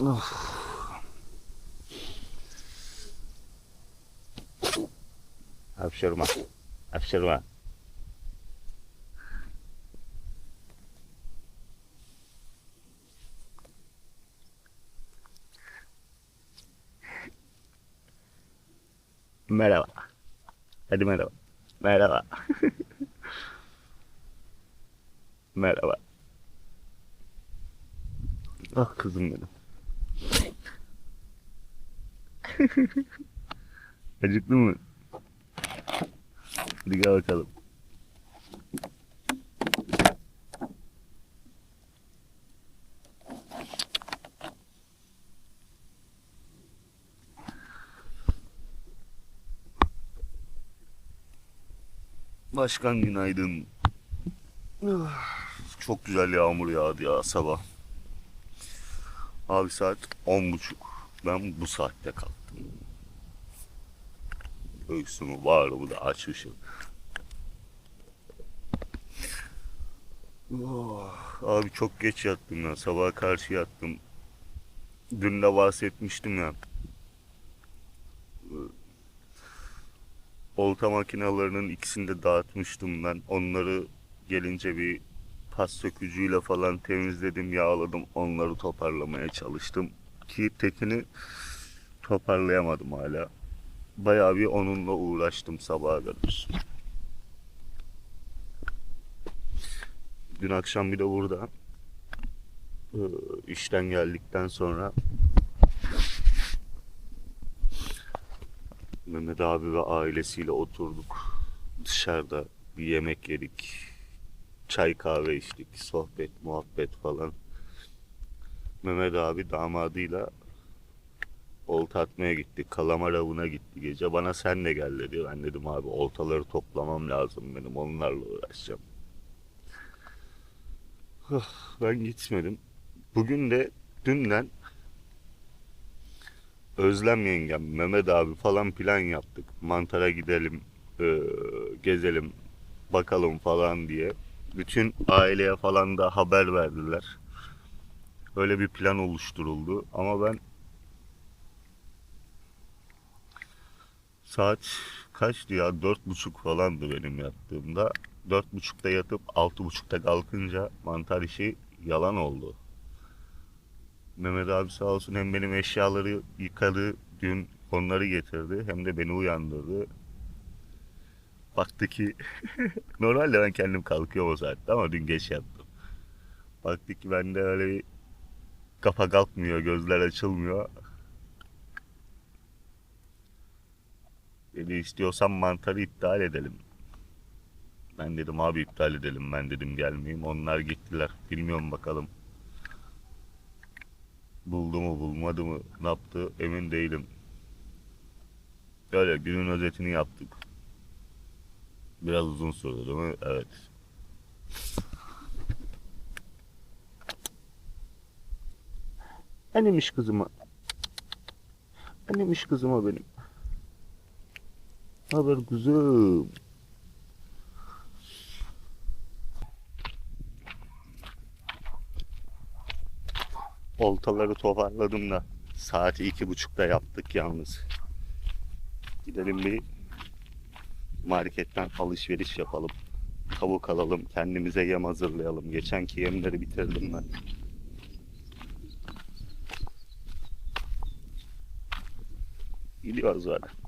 Of. Hapşırma. Hapşırma. Merhaba. Hadi merhaba. Merhaba. merhaba. Ah kızım benim. Acıktın mı? Hadi gel bakalım. Başkan günaydın. Çok güzel yağmur yağdı ya sabah. Abi saat on buçuk. Ben bu saatte kalktım. Göğsümü bağrımı da açmışım. Oh, abi çok geç yattım ya. Sabaha karşı yattım. Dün de bahsetmiştim ya. Olta makinelerinin ikisini de dağıtmıştım ben. Onları gelince bir pas sökücüyle falan temizledim, yağladım. Onları toparlamaya çalıştım. Ki tekini toparlayamadım hala. Bayağı bir onunla uğraştım sabaha kadar. Dün akşam bir de burada e, işten geldikten sonra Mehmet abi ve ailesiyle oturduk. Dışarıda bir yemek yedik. Çay kahve içtik. Sohbet, muhabbet falan. Mehmet abi damadıyla olta atmaya gittik. Kalamar avına gitti gece. Bana sen de gel dedi. Ben dedim abi oltaları toplamam lazım benim. Onlarla uğraşacağım. Ben gitmedim. Bugün de dünden Özlem yengem, Mehmet abi falan plan yaptık. Mantara gidelim, eee, gezelim, bakalım falan diye. Bütün aileye falan da haber verdiler. Öyle bir plan oluşturuldu. Ama ben saat kaçtı ya? Dört buçuk falandı benim yattığımda. Dört buçukta yatıp altı buçukta kalkınca mantar işi yalan oldu. Mehmet abi sağ olsun hem benim eşyaları yıkadı, dün onları getirdi hem de beni uyandırdı. Baktı ki normalde ben kendim kalkıyorum o saatte ama dün geç yattım. Baktı ki bende öyle bir kafa kalkmıyor, gözler açılmıyor. Dedi istiyorsan mantarı iptal edelim. Ben dedim abi iptal edelim ben dedim gelmeyeyim. Onlar gittiler. Bilmiyorum bakalım. Buldu mu bulmadı mı ne yaptı emin değilim. Böyle günün özetini yaptık. Biraz uzun sürdü değil mi? Evet. Annemiş kızıma. Annemiş kızıma benim. Haber kuzum. Oltaları toparladım da saati iki buçukta yaptık yalnız. Gidelim bir marketten alışveriş yapalım. Tavuk alalım, kendimize yem hazırlayalım. Geçenki yemleri bitirdim ben. Gidiyoruz öyle.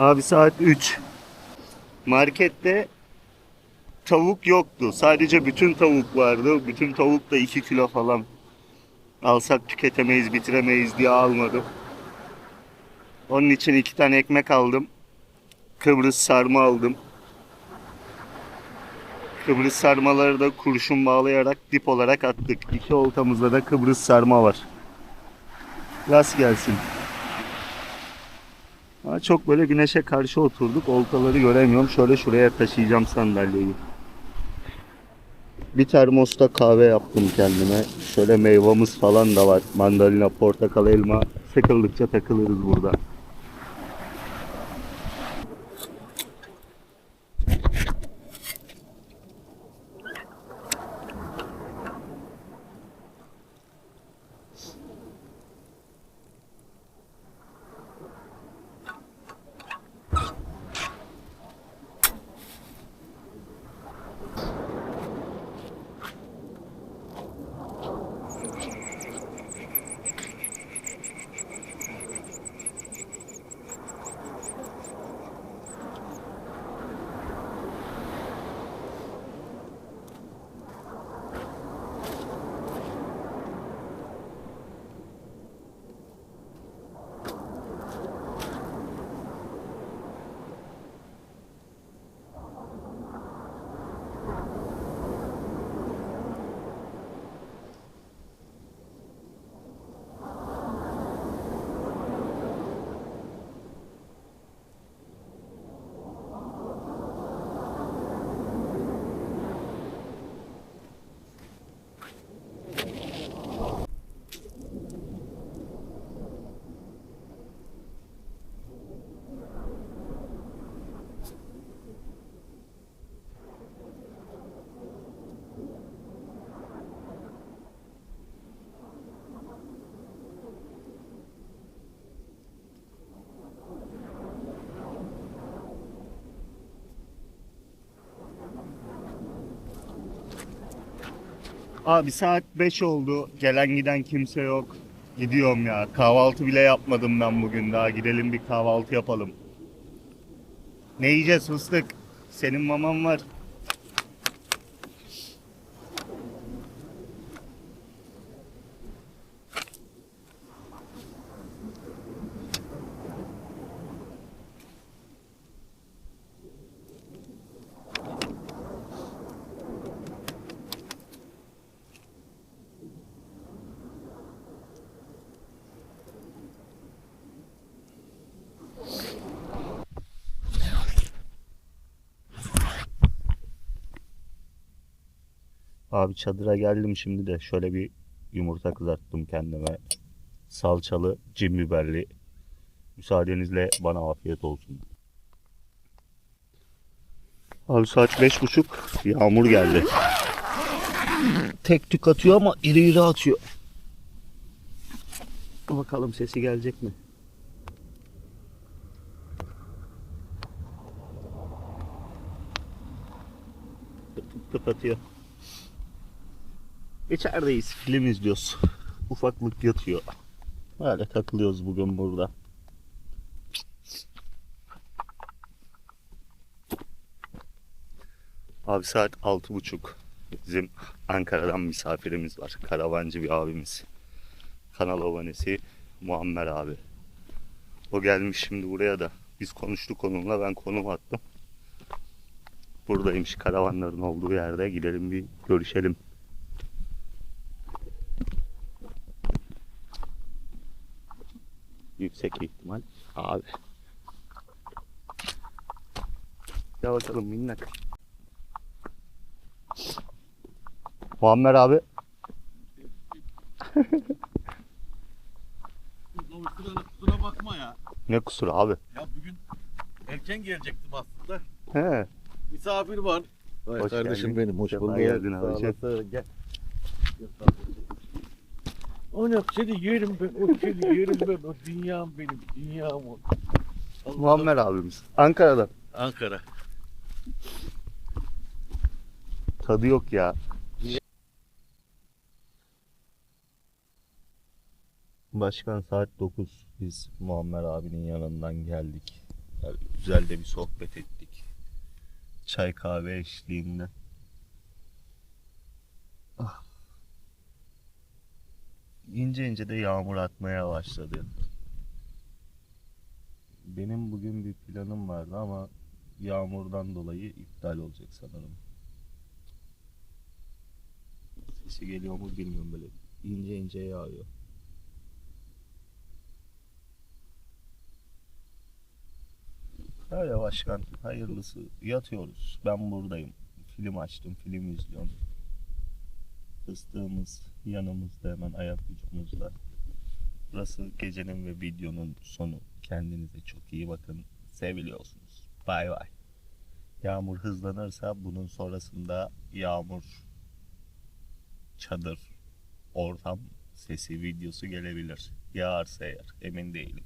Abi saat 3. Markette tavuk yoktu. Sadece bütün tavuk vardı. Bütün tavuk da 2 kilo falan. Alsak tüketemeyiz, bitiremeyiz diye almadım. Onun için iki tane ekmek aldım. Kıbrıs sarma aldım. Kıbrıs sarmaları da kurşun bağlayarak dip olarak attık. İki oltamızda da Kıbrıs sarma var. Rast gelsin. Ama çok böyle güneşe karşı oturduk. Oltaları göremiyorum. Şöyle şuraya taşıyacağım sandalyeyi. Bir termosta kahve yaptım kendime. Şöyle meyvamız falan da var. Mandalina, portakal, elma. Sıkıldıkça takılırız burada. Abi saat 5 oldu. Gelen giden kimse yok. Gidiyorum ya. Kahvaltı bile yapmadım ben bugün daha. Gidelim bir kahvaltı yapalım. Ne yiyeceğiz fıstık? Senin maman var. Abi çadıra geldim şimdi de şöyle bir yumurta kızarttım kendime. Salçalı, cin biberli. Müsaadenizle bana afiyet olsun. Abi saat beş buçuk yağmur geldi. Tek tük atıyor ama iri iri atıyor. Bakalım sesi gelecek mi? Tıp tıp atıyor. İçerideyiz. Film izliyoruz. Ufaklık yatıyor. Böyle takılıyoruz bugün burada. Abi saat altı buçuk. Bizim Ankara'dan misafirimiz var. Karavancı bir abimiz. Kanal abonesi Muammer abi. O gelmiş şimdi buraya da. Biz konuştuk onunla. Ben konum attım. Buradaymış karavanların olduğu yerde. Gidelim bir görüşelim. Yüksek ihtimal abi. Ya bakalım minnak. Muammer abi. Kusura, kusura bakma ya. Ne kusuru abi? Ya bugün erken gelecektim aslında. He. Misafir var. Vay Hoş kardeşim geldin. benim. Hoş bulduk. geldin olasın, Gel. Oğlum seni yerim ben, o seni yerim ben, o dünyam benim, dünyam o. Allah- Muammer abimiz. Ankara'dan. Ankara. Tadı yok ya. Başkan saat 9. Biz Muammer abinin yanından geldik. Yani güzel de bir sohbet ettik. Çay kahve eşliğinde. İnce ince de yağmur atmaya başladı. Benim bugün bir planım vardı ama yağmurdan dolayı iptal olacak sanırım. Sesi geliyor mu bilmiyorum böyle ince ince yağıyor. Öyle başkan hayırlısı yatıyoruz ben buradayım film açtım film izliyorum. Fıstığımız yanımızda hemen ayak ucumuzda. Burası gecenin ve videonun sonu. Kendinize çok iyi bakın. Seviliyorsunuz. Bay bay. Yağmur hızlanırsa bunun sonrasında yağmur çadır ortam sesi videosu gelebilir. Yağarsa eğer emin değilim.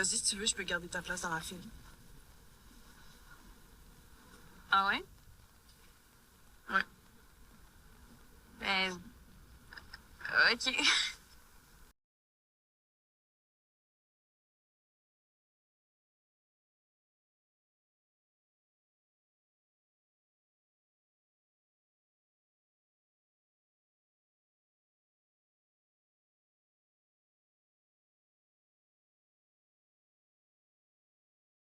Vas-y, si tu veux, je peux garder ta place dans la file. Ah ouais? Ouais. Ben. Ok.